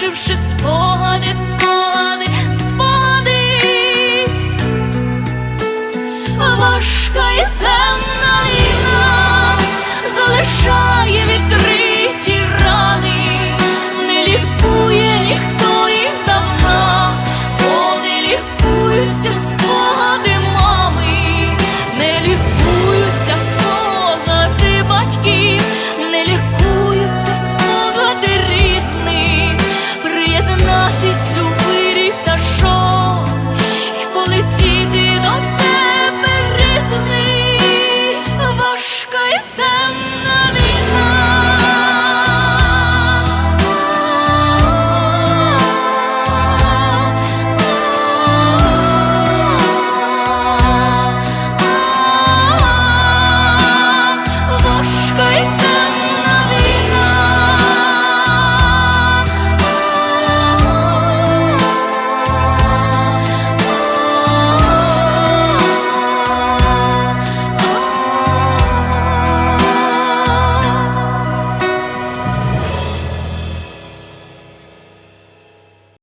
залишивши спогади спогади with them.